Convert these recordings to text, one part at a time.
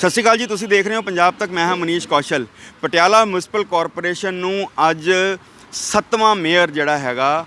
ਸਤਿ ਸ਼੍ਰੀ ਅਕਾਲ ਜੀ, ਤੁਸੀਂ ਦੇਖ ਰਹੇ ਹੋ ਪੰਜਾਬ ਤੱਕ। ਮੈਂ ਹਾਂ ਮਨੀਸ਼ ਕੌਸ਼ਲ। ਪਟਿਆਲਾ ਮਿਊਨਿਸਪਲ ਕਾਰਪੋਰੇਸ਼ਨ ਨੂੰ ਅੱਜ ਸੱਤਵਾਂ ਮੇਅਰ ਜਿਹੜਾ ਹੈਗਾ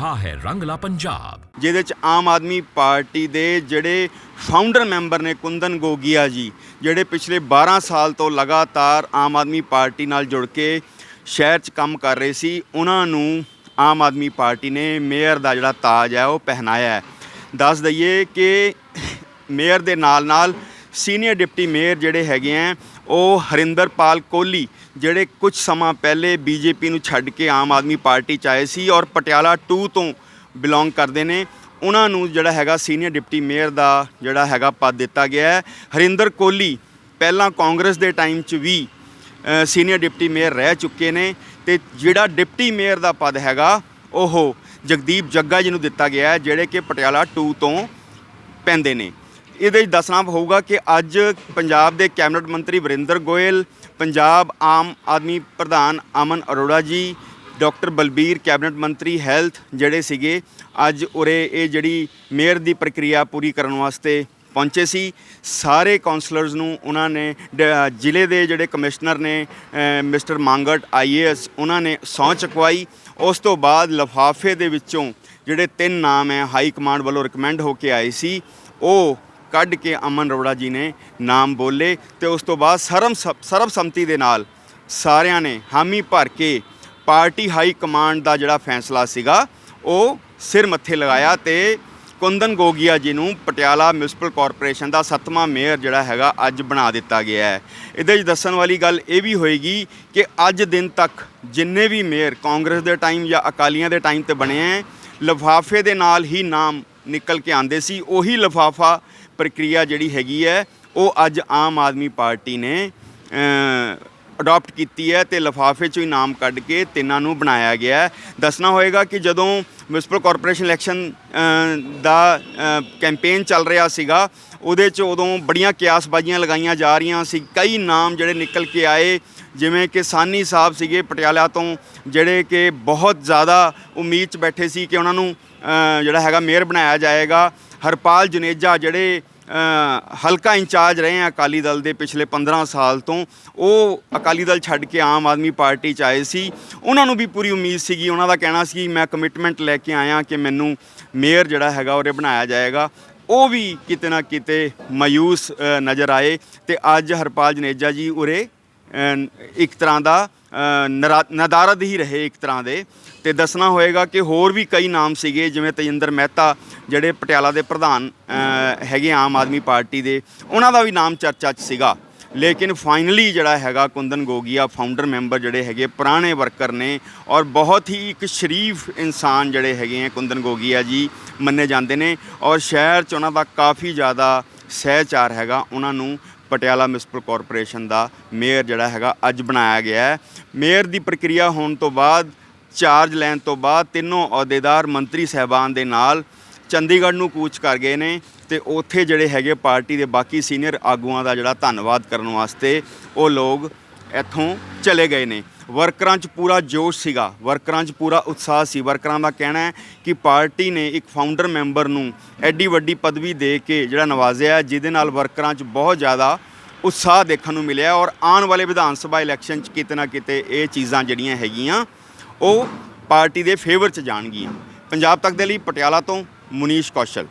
ਹੈ ਰੰਗਲਾ ਪੰਜਾਬ। ਜਿਹਦੇ ਚ ਆਮ ਆਦਮੀ ਪਾਰਟੀ ਦੇ ਜਿਹੜੇ ਫਾਊਂਡਰ ਮੈਂਬਰ ਨੇ ਕੁੰਦਨ ਗੋਗੀਆ ਜੀ, ਜਿਹੜੇ ਪਿਛਲੇ 12 ਸਾਲ ਤੋਂ ਲਗਾਤਾਰ ਆਮ ਆਦਮੀ ਪਾਰਟੀ ਨਾਲ ਜੁੜ ਕੇ ਸ਼ਹਿਰ 'ਚ ਕੰਮ ਕਰ ਰਹੇ ਸੀ, ਉਹਨਾਂ ਨੂੰ ਆਮ ਆਦਮੀ ਪਾਰਟੀ ਨੇ ਮੇਅਰ ਦਾ ਜਿਹੜਾ ਤਾਜ ਹੈ ਉਹ ਪਹਿਨਾਇਆ ਹੈ। ਦੱਸ ਦਈਏ ਕਿ ਮੇਅਰ ਦੇ ਨਾਲ ਨਾਲ ਸੀਨੀਅਰ ਡਿਪਟੀ ਮੇਅਰ ਜਿਹੜੇ ਹੈਗੇ ਆ ਉਹ ਹਰਿੰਦਰਪਾਲ ਕੋਹਲੀ ਜਿਹੜੇ ਕੁਝ ਸਮਾਂ ਪਹਿਲੇ ਬੀਜੇਪੀ ਨੂੰ ਛੱਡ ਕੇ ਆਮ ਆਦਮੀ ਪਾਰਟੀ ਚ ਆਏ ਸੀ ਔਰ ਪਟਿਆਲਾ 2 ਤੋਂ ਬਿਲੋਂਗ ਕਰਦੇ ਨੇ, ਉਹਨਾਂ ਨੂੰ ਜਿਹੜਾ ਹੈਗਾ ਸੀਨੀਅਰ ਡਿਪਟੀ ਮੇਅਰ ਦਾ ਜਿਹੜਾ ਹੈਗਾ ਪਦ ਦਿੱਤਾ ਗਿਆ ਹੈ। ਹਰਿੰਦਰ ਕੋਹਲੀ ਪਹਿਲਾਂ ਕਾਂਗਰਸ ਦੇ ਟਾਈਮ 'ਚ ਵੀ ਸੀਨੀਅਰ ਡਿਪਟੀ ਮੇਅਰ ਰਹਿ ਚੁੱਕੇ ਨੇ ਤੇ ਜਿਹੜਾ ਡਿਪਟੀ ਮੇਅਰ ਦਾ ਪਦ ਹੈਗਾ, ਉਹ ਜਗਦੀਪ ਜੱਗਾ ਜੀ ਨੂੰ ਦਿੱਤਾ ਗਿਆ ਹੈ, ਜਿਹੜੇ ਕਿ ਪਟਿਆਲਾ 2 ਤੋਂ ਪੈਂਦੇ ਨੇ। ਇਹਦੇ ਵਿੱਚ ਦੱਸਣਾ ਹੋਊਗਾ ਕਿ ਅੱਜ ਪੰਜਾਬ ਦੇ ਕੈਬਨਿਟ ਮੰਤਰੀ ਵਰਿੰਦਰ ਗੋਇਲ ਪੰਜਾਬ ਆਮ ਆਦਮੀ ਪ੍ਰਧਾਨ ਅਮਨ ਅਰੋੜਾ ਜੀ ਡਾਕਟਰ ਬਲਬੀਰ ਕੈਬਨਿਟ ਮੰਤਰੀ ਹੈਲਥ ਜਿਹੜੇ ਸੀਗੇ ਅੱਜ ਉਰੇ ਇਹ ਜਿਹੜੀ ਮੇਅਰ ਦੀ ਪ੍ਰਕਿਰਿਆ ਪੂਰੀ ਕਰਨ ਵਾਸਤੇ ਪਹੁੰਚੇ ਸੀ। ਸਾਰੇ ਕਾਉਂਸਲਰਸ ਨੂੰ ਉਹਨਾਂ ਨੇ ਡ- ਜ਼ਿਲ੍ਹੇ ਦੇ ਜਿਹੜੇ ਕਮਿਸ਼ਨਰ ਨੇ ਅ, ਮਿਸਟਰ ਮੰਗਟ ਆਈਏਐਸ ਉਹਨਾਂ ਨੇ ਸਹੁੰ ਚੁਕਵਾਈ। ਉਸ ਤੋਂ ਬਾਅਦ ਲਫਾਫੇ ਦੇ ਵਿੱਚੋਂ ਜਿਹੜੇ ਤਿੰਨ ਨਾਮ ਹੈ ਹਾਈ ਕਮਾਂਡ ਵੱਲੋਂ ਰਿਕਮੈਂਡ ਹੋ ਕੇ ਆਏ ਸੀ ਉਹ ਕੱਢ ਕੇ ਅਮਨ ਅਰੋੜਾ ਜੀ ਨੇ ਨਾਮ ਬੋਲੇ ਤੇ ਉਸ ਤੋਂ ਬਾਅਦ ਸਰਮ ਸਰਬਸੰਮਤੀ ਦੇ ਨਾਲ ਸਾਰਿਆਂ ਨੇ ਹਾਮੀ ਭਰ ਕੇ ਪਾਰਟੀ ਹਾਈ ਕਮਾਂਡ ਦਾ ਜਿਹੜਾ ਫੈਸਲਾ ਸੀਗਾ, ਉਹ ਸਿਰ ਮੱਥੇ ਲਗਾਇਆ ਤੇ ਕੁੰਦਨ ਗੋਗੀਆ ਜੀ ਨੂੰ ਪਟਿਆਲਾ ਮਿਊਨਿਸਪਲ ਕਾਰਪੋਰੇਸ਼ਨ ਦਾ ਸੱਤਵਾਂ ਮੇਅਰ ਜਿਹੜਾ ਹੈਗਾ ਅੱਜ ਬਣਾ ਦਿੱਤਾ ਗਿਆ ਹੈ। ਇਹਦੇ ਵਿੱਚ ਦੱਸਣ ਵਾਲੀ ਗੱਲ ਇਹ ਵੀ ਹੋਏਗੀ ਕਿ ਅੱਜ ਦਿਨ ਤੱਕ ਜਿੰਨੇ ਵੀ ਮੇਅਰ ਕਾਂਗਰਸ ਦੇ ਟਾਈਮ ਜਾਂ ਅਕਾਲੀਆਂ ਦੇ ਟਾਈਮ ਤੇ ਬਣੇ ਹੈ, ਲਿਫਾਫੇ ਦੇ ਨਾਲ ਹੀ ਨਾਮ ਨਿਕਲ ਕੇ ਆਂਦੇ ਸੀ, ਉਹੀ ਲਿਫਾਫਾ ਪ੍ਰਕਿਰਿਆ ਜਿਹੜੀ ਹੈਗੀ ਹੈ, ਉਹ ਅੱਜ ਆਮ ਆਦਮੀ ਪਾਰਟੀ ਨੇ ਅਡਾਪਟ ਕੀਤੀ ਹੈ ਤੇ ਲਿਫਾਫੇ ਚੋਂ ਹੀ ਨਾਮ ਕੱਢ ਕੇ ਤਿੰਨਾਂ ਨੂੰ ਬਣਾਇਆ ਗਿਆ ਹੈ। ਦੱਸਣਾ ਹੋਏਗਾ ਕਿ ਜਦੋਂ ਮਿਊਨਿਸਪਲ ਕਾਰਪੋਰੇਸ਼ਨ ਇਲੈਕਸ਼ਨ ਦਾ ਕੈਂਪੇਨ ਚੱਲ ਰਿਹਾ ਸੀਗਾ, ਉਹਦੇ 'ਚ ਉਦੋਂ ਬੜੀਆਂ ਕਿਆਸਬਾਜ਼ੀਆਂ ਲਗਾਈਆਂ ਜਾ ਰਹੀਆਂ ਸੀ। ਕਈ ਨਾਮ ਜਿਹੜੇ ਨਿਕਲ ਕੇ ਆਏ, ਜਿਵੇਂ ਕਿ ਸਾਨੀ ਸਾਹਿਬ ਸੀਗੇ ਪਟਿਆਲਾ ਤੋਂ, ਜਿਹੜੇ ਕਿ ਬਹੁਤ ਜ਼ਿਆਦਾ ਉਮੀਦ 'ਚ ਬੈਠੇ ਸੀ ਕਿ ਉਹਨਾਂ ਨੂੰ ਜਿਹੜਾ ਹੈਗਾ ਮੇਅਰ ਬਣਾਇਆ ਜਾਏਗਾ। ਹਰਪਾਲ ਜਨੇਜਾ ਜਿਹੜੇ ਹਲਕਾ ਇੰਚਾਰਜ ਰਹੇ ਆ ਅਕਾਲੀ ਦਲ ਦੇ ਪਿਛਲੇ 15 ਸਾਲ ਤੋਂ। ਉਹ ਅਕਾਲੀ ਦਲ ਛੱਡ ਕੇ ਆਮ ਆਦਮੀ ਪਾਰਟੀ ਚ ਆਏ ਸੀ। ਉਹਨਾਂ ਨੂੰ ਵੀ ਪੂਰੀ ਉਮੀਦ ਸੀਗੀ। ਉਹਨਾਂ ਦਾ ਕਹਿਣਾ ਸੀ, ਮੈਂ ਕਮਿਟਮੈਂਟ ਲੈ ਕੇ ਆਇਆ ਕਿ ਮੈਨੂੰ ਮੇਅਰ ਜਿਹੜਾ ਹੈਗਾ ਉਹਰੇ ਬਣਾਇਆ ਜਾਏਗਾ। ਉਹ ਵੀ ਕਿਤੇ ਨਾ ਕਿਤੇ ਮਾਯੂਸ ਨਜ਼ਰ ਆਏ ਤੇ ਅੱਜ ਹਰਪਾਲ ਜਨੇਜਾ ਜੀ ਉਰੇ ਇੱਕ ਤਰ੍ਹਾਂ ਦਾ ਨਦਾਰਦ ਹੀ ਰਹੇ ਇੱਕ ਤਰ੍ਹਾਂ ਦੇ। ਤੇ ਦੱਸਣਾ ਹੋਏਗਾ ਕਿ ਹੋਰ ਵੀ ਕਈ ਨਾਮ ਸੀਗੇ, ਜਿਵੇਂ ਤੇਜਿੰਦਰ ਮਹਿਤਾ, ਜਿਹੜੇ ਪਟਿਆਲਾ ਦੇ ਪ੍ਰਧਾਨ ਹੈਗੇ ਆਮ ਆਦਮੀ ਪਾਰਟੀ ਦੇ। ਉਹਨਾਂ ਦਾ ਵੀ ਨਾਮ ਚਰਚਾ 'ਚ ਸੀਗਾ। ਲੇਕਿਨ ਫਾਈਨਲੀ ਜਿਹੜਾ ਹੈਗਾ ਕੁੰਦਨ ਗੋਗੀਆ ਫਾਊਂਡਰ ਮੈਂਬਰ ਜਿਹੜੇ ਹੈਗੇ, ਪੁਰਾਣੇ ਵਰਕਰ ਨੇ ਔਰ ਬਹੁਤ ਹੀ ਇੱਕ ਸ਼ਰੀਫ ਇਨਸਾਨ ਜਿਹੜੇ ਹੈਗੇ ਆ ਕੁੰਦਨ ਗੋਗੀਆ ਜੀ, ਮੰਨੇ ਜਾਂਦੇ ਨੇ। ਔਰ ਸ਼ਹਿਰ 'ਚ ਉਹਨਾਂ ਦਾ ਕਾਫੀ ਜ਼ਿਆਦਾ ਸਹਿਚਾਰ ਹੈਗਾ। ਉਹਨਾਂ ਨੂੰ ਪਟਿਆਲਾ ਮਿਊਨਿਸਪਲ ਕਾਰਪੋਰੇਸ਼ਨ ਦਾ ਮੇਅਰ ਜਿਹੜਾ ਹੈਗਾ ਅੱਜ ਬਣਾਇਆ ਗਿਆ ਹੈ। ਮੇਅਰ ਦੀ ਪ੍ਰਕਿਰਿਆ ਹੋਣ ਤੋਂ ਬਾਅਦ, ਚਾਰਜ ਲੈਣ ਤੋਂ ਬਾਅਦ ਤਿੰਨੋਂ ਅਹੁਦੇਦਾਰ ਮੰਤਰੀ ਸਹਿਬਾਨ ਦੇ ਨਾਲ ਚੰਡੀਗੜ੍ਹ ਨੂੰ ਕੂਚ ਕਰ ਗਏ ਨੇ ਤੇ ਉੱਥੇ ਜਿਹੜੇ ਹੈਗੇ ਪਾਰਟੀ ਦੇ ਬਾਕੀ ਸੀਨੀਅਰ ਆਗੂਆਂ ਦਾ ਜਿਹੜਾ ਧੰਨਵਾਦ ਕਰਨ ਵਾਸਤੇ ਉਹ ਲੋਕ ਇੱਥੋਂ ਚਲੇ ਗਏ ਨੇ। ਵਰਕਰਾਂ 'ਚ ਪੂਰਾ ਜੋਸ਼ ਸੀਗਾ ਵਰਕਰਾਂ 'ਚ ਪੂਰਾ ਉਤਸ਼ਾਹ ਸੀ। ਵਰਕਰਾਂ ਦਾ ਕਹਿਣਾ ਹੈ ਕਿ ਪਾਰਟੀ ਨੇ ਇੱਕ ਫਾਊਂਡਰ ਮੈਂਬਰ ਨੂੰ ਐਡੀ ਵੱਡੀ ਪਦਵੀ ਦੇ ਕੇ ਜਿਹੜਾ ਨਵਾਜ਼ਿਆ ਹੈ, ਜਿਹਦੇ ਨਾਲ ਵਰਕਰਾਂ 'ਚ ਬਹੁਤ ਜ਼ਿਆਦਾ ਉਤਸ਼ਾਹ ਦੇਖਣ ਨੂੰ ਮਿਲਿਆ ਔਰ ਆਉਣ ਵਾਲੇ ਵਿਧਾਨ ਸਭਾ ਇਲੈਕਸ਼ਨ 'ਚ ਕਿਤੇ ਨਾ ਕਿਤੇ ਇਹ ਚੀਜ਼ਾਂ ਜਿਹੜੀਆਂ ਹੈਗੀਆਂ ਉਹ ਪਾਰਟੀ ਦੇ ਫੇਵਰ 'ਚ ਜਾਣਗੀਆਂ। ਪੰਜਾਬ ਤੱਕ ਦੇ ਲਈ ਪਟਿਆਲਾ ਤੋਂ ਮੁਨੀਸ਼ ਕੌਸ਼ਲ।